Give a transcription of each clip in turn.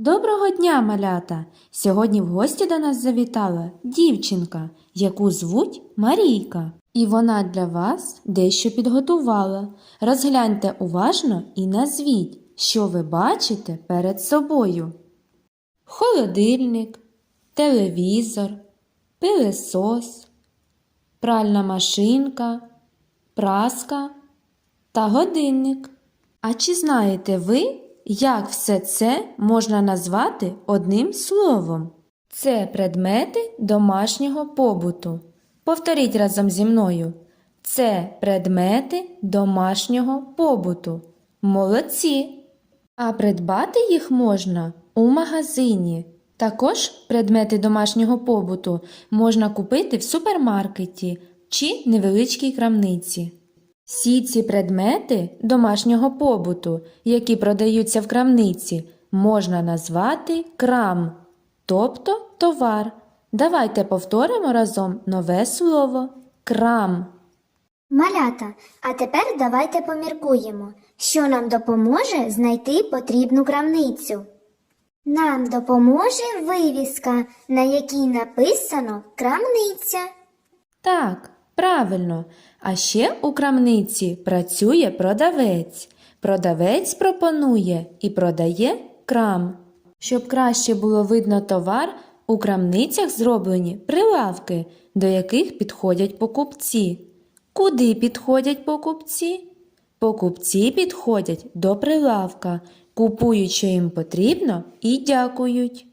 Доброго дня, малята! Сьогодні в гості до нас завітала дівчинка, яку звуть Марійка. І вона для вас дещо підготувала. Розгляньте уважно і назвіть, що ви бачите перед собою. Холодильник, телевізор, пилесос, пральна машинка, праска та годинник. А чи знаєте ви, як все це можна назвати одним словом? Це предмети домашнього побуту. Повторіть разом зі мною. Це предмети домашнього побуту. Молодці! А придбати їх можна у магазині. Також предмети домашнього побуту можна купити в супермаркеті чи невеличкій крамниці. Всі ці предмети домашнього побуту, які продаються в крамниці, можна назвати крам, тобто товар. Давайте повторимо разом нове слово крам. Малята, а тепер давайте поміркуємо, що нам допоможе знайти потрібну крамницю. Нам допоможе вивіска, на якій написано крамниця. Так, правильно. А ще у крамниці працює продавець. Продавець пропонує і продає крам. Щоб краще було видно товар, у крамницях зроблені прилавки, до яких підходять покупці. Куди підходять покупці? Покупці підходять до прилавка, купують, що їм потрібно, і дякують.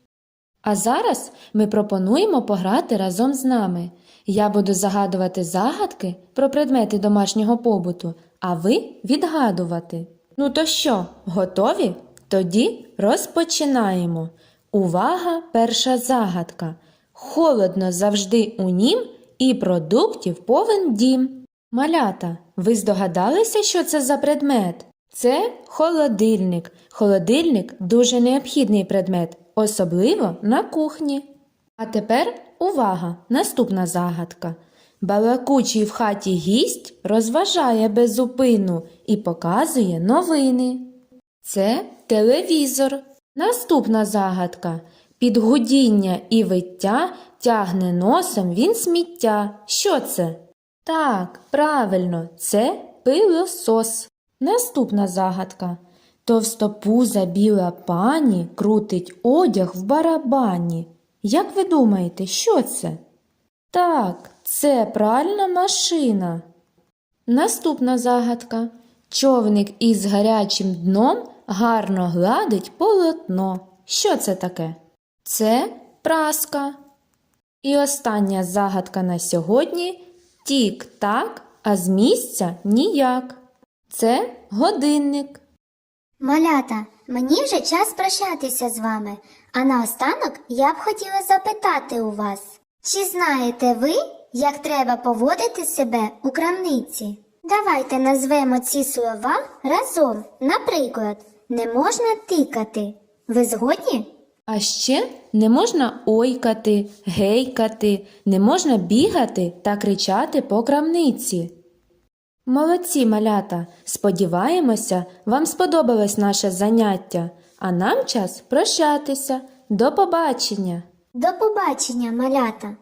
А зараз ми пропонуємо пограти разом з нами. Я буду загадувати загадки про предмети домашнього побуту, а ви відгадувати. Ну то що, готові? Тоді розпочинаємо. Увага, перша загадка. Холодно завжди у нім і продуктів повен дім. Малята, ви здогадалися, що це за предмет? Це холодильник. Холодильник дуже необхідний предмет, особливо на кухні. А тепер увага! Наступна загадка. Балакучий в хаті гість розважає без зупину і показує новини. Це телевізор. Наступна загадка. Під гудіння і виття тягне носом він сміття. Що це? Так, правильно, це пилосос. Наступна загадка. Товстопуза біла пані крутить одяг в барабані. Як ви думаєте, що це? Так, це пральна машина. Наступна загадка. Човник із гарячим дном гарно гладить полотно. Що це таке? Це праска. І остання загадка на сьогодні тік-так, а з місця ніяк. Це годинник. Малята, мені вже час прощатися з вами, а наостанок я б хотіла запитати у вас, чи знаєте ви, як треба поводити себе у крамниці? Давайте назвемо ці слова разом. Наприклад, не можна тикати. Ви згодні? А ще не можна ойкати, гейкати, не можна бігати та кричати по крамниці. Молодці малята! Сподіваємося, вам сподобалось наше заняття, а нам час прощатися. До побачення! До побачення, малята!